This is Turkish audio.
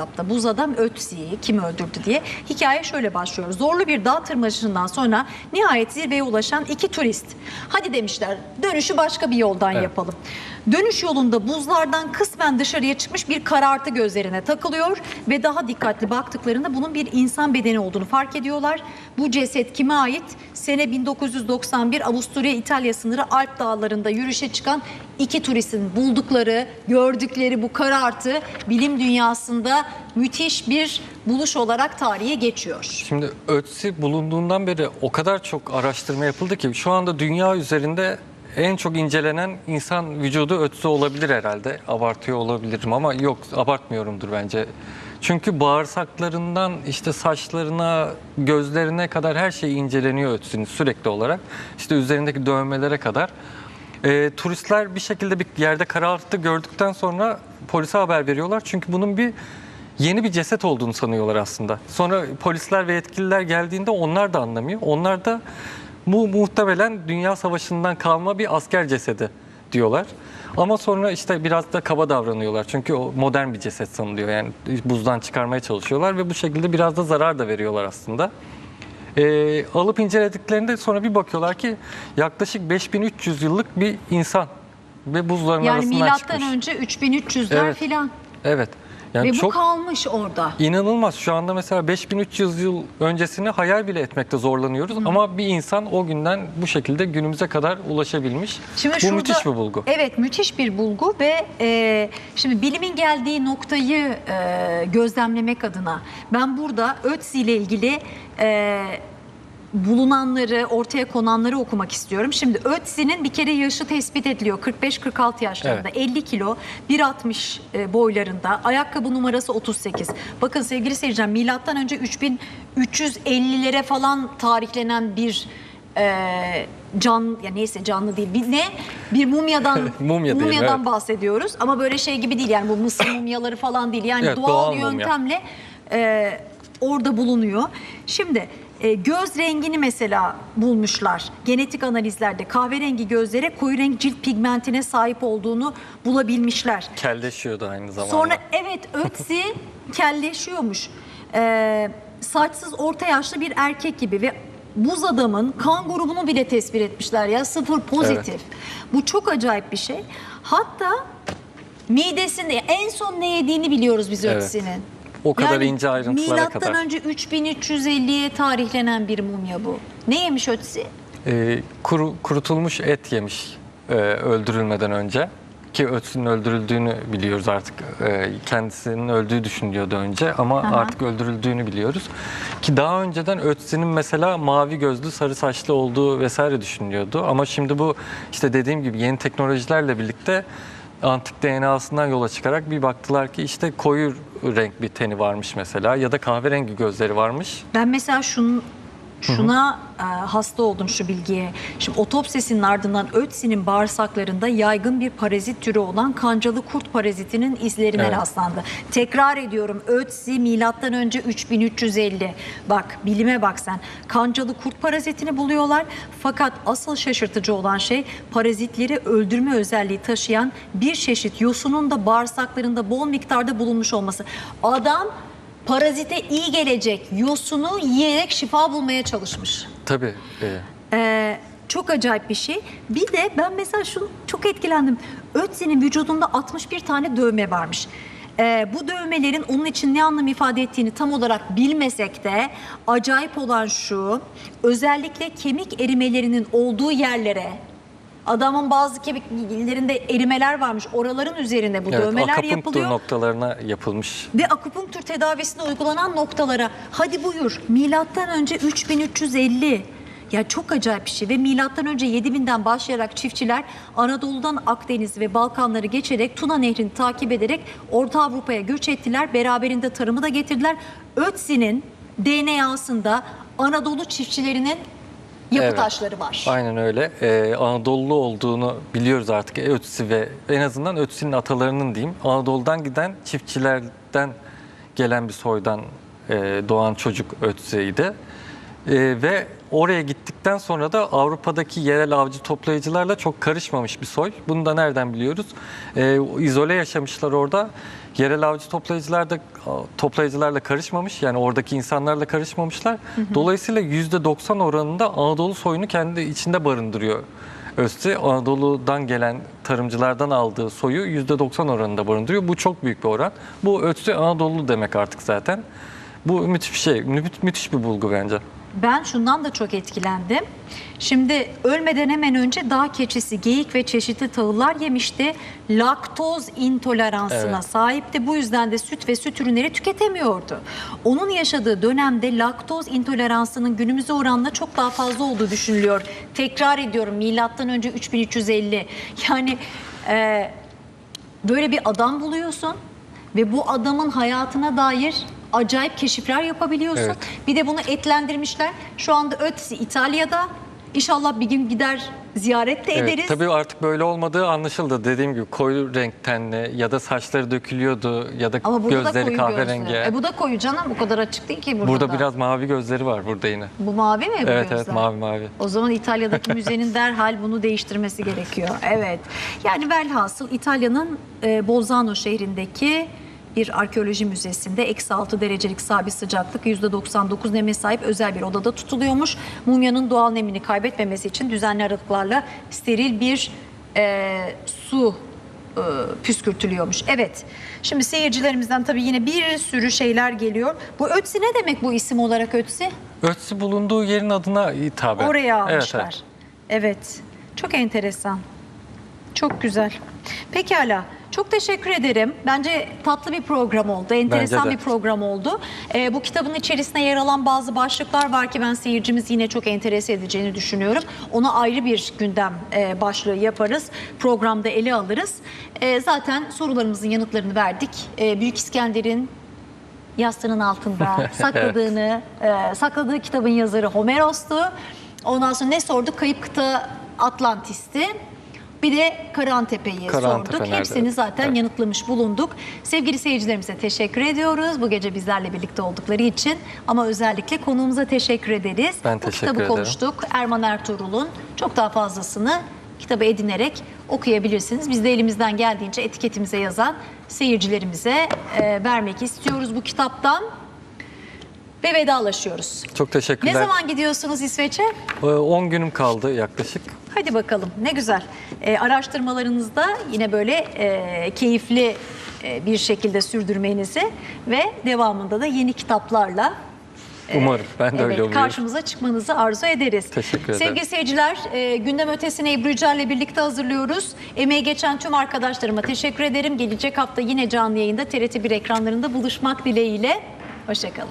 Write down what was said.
kitapta. Buz adam Ötzi'yi kim öldürdü diye. Hikaye şöyle başlıyor. Zorlu bir dağ tırmanışından sonra nihayet zirveye ulaşan iki turist. Hadi demişler dönüşü başka bir yoldan Evet. yapalım. Dönüş yolunda buzlardan kısmen dışarıya çıkmış bir karartı gözlerine takılıyor ve daha dikkatli baktıklarında bunun bir insan bedeni olduğunu fark ediyorlar. Bu ceset kime ait? Sene 1991 Avusturya İtalya sınırı Alp dağlarında yürüyüşe çıkan iki turistin buldukları, gördükleri bu karartı bilim dünyasında müthiş bir buluş olarak tarihe geçiyor. Şimdi Ötzi bulunduğundan beri o kadar çok araştırma yapıldı ki şu anda dünya üzerinde en çok incelenen insan vücudu Ötzi olabilir herhalde. Abartıyor olabilirim ama yok abartmıyorumdur bence. Çünkü bağırsaklarından işte saçlarına, gözlerine kadar her şey inceleniyor Ötzi'nin sürekli olarak. İşte üzerindeki dövmelere kadar. Ee, turistler bir şekilde bir yerde karartı gördükten sonra polise haber veriyorlar. Çünkü bunun bir yeni bir ceset olduğunu sanıyorlar aslında. Sonra polisler ve yetkililer geldiğinde onlar da anlamıyor. Onlar da bu muhtemelen Dünya Savaşı'ndan kalma bir asker cesedi diyorlar. Ama sonra işte biraz da kaba davranıyorlar. Çünkü o modern bir ceset sanılıyor. Yani buzdan çıkarmaya çalışıyorlar ve bu şekilde biraz da zarar da veriyorlar aslında. Ee, alıp incelediklerinde sonra bir bakıyorlar ki yaklaşık 5300 yıllık bir insan ve buzların Yani arasından milattan çıkmış. önce 3300'ler Evet. filan. Evet. Yani Ve bu çok kalmış orada. İnanılmaz. Şu anda mesela 5300 yıl öncesini hayal bile etmekte zorlanıyoruz. Ama bir insan o günden bu şekilde günümüze kadar ulaşabilmiş. Şimdi bu şurada- müthiş bir bulgu. Evet müthiş bir bulgu ve e, şimdi bilimin geldiği noktayı e, gözlemlemek adına ben burada Ötzi ile ilgili e, bulunanları, ortaya konanları okumak istiyorum. Şimdi Ötzi'nin bir kere yaşı tespit ediliyor. 45-46 yaşlarında, Evet. 50 kilo, 1.60 e, boylarında, ayakkabı numarası 38. Bakın sevgili seyirciler, milattan önce 3350'lere falan tarihlenen bir e, can ya neyse canlı değil bir ne bir mumyadan Mumya diyelim, mumyadan evet. bahsediyoruz ama böyle şey gibi değil yani bu Mısır mumyaları falan değil yani Evet, doğal, doğal mumya. yöntemle e, orada bulunuyor. Şimdi e, göz rengini mesela bulmuşlar. Genetik analizlerde kahverengi gözlere koyu renk cilt pigmentine sahip olduğunu bulabilmişler. Kelleşiyordu aynı zamanda. Sonra evet Ötzi kelleşiyormuş. Ee, saçsız orta yaşlı bir erkek gibi ve buz adamın kan grubunu bile tespit etmişler ya sıfır pozitif. Bu çok acayip bir şey. Hatta midesinde en son ne yediğini biliyoruz biz Evet. Ötzi'nin. O kadar ince ayrıntılara milattan kadar. önce 3350'ye tarihlenen bir mumya bu. Ne yemiş Ötzi? Ee, kuru, kurutulmuş et yemiş e, öldürülmeden önce. Ki Ötzi'nin öldürüldüğünü biliyoruz artık. Ee, kendisinin öldüğü düşünülüyordu önce ama Aha. artık öldürüldüğünü biliyoruz. Ki daha önceden Ötzi'nin mesela mavi gözlü, sarı saçlı olduğu vesaire düşünülüyordu. Ama şimdi bu işte dediğim gibi yeni teknolojilerle birlikte antik DNA'sından yola çıkarak bir baktılar ki işte koyu renk bir teni varmış mesela ya da kahverengi gözleri varmış. Ben mesela şunun şuna e, hasta oldum şu bilgiye. Şimdi otopsisinin ardından Ötzi'nin bağırsaklarında yaygın bir parazit türü olan kancalı kurt parazitinin izlerine Evet. rastlandı. Tekrar ediyorum Ötzi milattan önce 3350. Bak bilime bak sen. Kancalı kurt parazitini buluyorlar. Fakat asıl şaşırtıcı olan şey parazitleri öldürme özelliği taşıyan bir çeşit yosunun da bağırsaklarında bol miktarda bulunmuş olması. Adam parazite iyi gelecek yosunu yiyerek şifa bulmaya çalışmış. Tabii. e, Ee, çok acayip bir şey. Bir de ben mesela şunu çok etkilendim. Ötzi'nin vücudunda 61 tane dövme varmış. Ee, bu dövmelerin onun için ne anlam ifade ettiğini tam olarak bilmesek de acayip olan şu özellikle kemik erimelerinin olduğu yerlere adamın bazı kemiklerinde erimeler varmış. Oraların üzerine bu Evet, dövmeler yapılıyor. noktalarına yapılmış. Ve akupunktur tedavisinde uygulanan noktalara hadi buyur milattan önce 3350 ya çok acayip bir şey ve milattan önce 7000'den başlayarak çiftçiler Anadolu'dan Akdeniz ve Balkanları geçerek Tuna Nehri'ni takip ederek Orta Avrupa'ya göç ettiler. Beraberinde tarımı da getirdiler. Ötzi'nin DNA'sında Anadolu çiftçilerinin yapı Evet. taşları var. Aynen öyle. Ee, Anadolu olduğunu biliyoruz artık Ötzi ve en azından Ötzi'nin atalarının diyeyim. Anadolu'dan giden çiftçilerden gelen bir soydan e, doğan çocuk Ötzi'ydi. Ee, ve oraya gittikten sonra da Avrupa'daki yerel avcı toplayıcılarla çok karışmamış bir soy. Bunu da nereden biliyoruz? Ee, izole yaşamışlar orada. Yerel avcı toplayıcılar da toplayıcılarla karışmamış. Yani oradaki insanlarla karışmamışlar. Dolayısıyla %90 oranında Anadolu soyunu kendi içinde barındırıyor. Öztü Anadolu'dan gelen tarımcılardan aldığı soyu %90 oranında barındırıyor. Bu çok büyük bir oran. Bu Öztü Anadolu demek artık zaten. Bu müthiş bir şey, mü- müthiş bir bulgu bence. Ben şundan da çok etkilendim. Şimdi ölmeden hemen önce dağ keçisi, geyik ve çeşitli tahıllar yemişti. Laktoz intoleransına Evet. sahipti. Bu yüzden de süt ve süt ürünleri tüketemiyordu. Onun yaşadığı dönemde laktoz intoleransının günümüze oranla çok daha fazla olduğu düşünülüyor. Tekrar ediyorum milattan önce 3350. Yani e, böyle bir adam buluyorsun ve bu adamın hayatına dair acayip keşifler yapabiliyorsun. Evet. Bir de bunu etlendirmişler. Şu anda Ötzi İtalya'da. İnşallah bir gün gider ziyaret de ederiz. Evet, tabii artık böyle olmadığı anlaşıldı. Dediğim gibi koyu renk tenli ya da saçları dökülüyordu ya da Ama burada da gözleri koyu kahverengi. E bu da koyu canım. Bu kadar açık değil ki burada. Burada da. biraz mavi gözleri var burada yine. Bu mavi mi bu Evet evet gözler? mavi mavi. O zaman İtalya'daki müzenin derhal bunu değiştirmesi gerekiyor. Evet. Yani velhasıl İtalya'nın e, Bolzano şehrindeki bir arkeoloji müzesinde eksi 6 derecelik sabit sıcaklık %99 neme sahip özel bir odada tutuluyormuş. Mumyanın doğal nemini kaybetmemesi için düzenli aralıklarla steril bir e, su e, püskürtülüyormuş. Evet. Şimdi seyircilerimizden tabii yine bir sürü şeyler geliyor. Bu Ötzi ne demek bu isim olarak Ötzi? Ötsi bulunduğu yerin adına hitaben. Oraya Evet, almışlar. evet. Evet, Çok enteresan. Çok güzel. Pekala. Çok teşekkür ederim. Bence tatlı bir program oldu. Enteresan bir program oldu. Ee, bu kitabın içerisinde yer alan bazı başlıklar var ki ben seyircimiz yine çok enterese edeceğini düşünüyorum. Ona ayrı bir gündem e, başlığı yaparız. Programda ele alırız. E, zaten sorularımızın yanıtlarını verdik. E, Büyük İskender'in yastığının altında sakladığını, e, sakladığı kitabın yazarı Homeros'tu. Ondan sonra ne sorduk? Kayıp kıta Atlantis'ti. Bir de Karahantepe'yi Karahantepe sorduk. nerede? Hepsini zaten Evet. yanıtlamış bulunduk. Sevgili seyircilerimize teşekkür ediyoruz. Bu gece bizlerle birlikte oldukları için. Ama özellikle konuğumuza teşekkür ederiz. Ben Bu teşekkür kitabı ederim. konuştuk. Erman Ertuğrul'un çok daha fazlasını kitabı edinerek okuyabilirsiniz. Biz de elimizden geldiğince etiketimize yazan seyircilerimize e, vermek istiyoruz bu kitaptan. Ve vedalaşıyoruz. Çok teşekkürler. Ne zaman gidiyorsunuz İsveç'e? Ee, 10 günüm kaldı yaklaşık. Hadi bakalım ne güzel. E, araştırmalarınızda yine böyle e, keyifli e, bir şekilde sürdürmenizi ve devamında da yeni kitaplarla Umarım. Ben de evet, öyle umuyorum. karşımıza çıkmanızı arzu ederiz. Teşekkür ederim. Sevgili seyirciler, e, gündem ötesine Ebru Yücel'le birlikte hazırlıyoruz. Emeği geçen tüm arkadaşlarıma teşekkür ederim. Gelecek hafta yine canlı yayında TRT1 ekranlarında buluşmak dileğiyle. Hoşçakalın.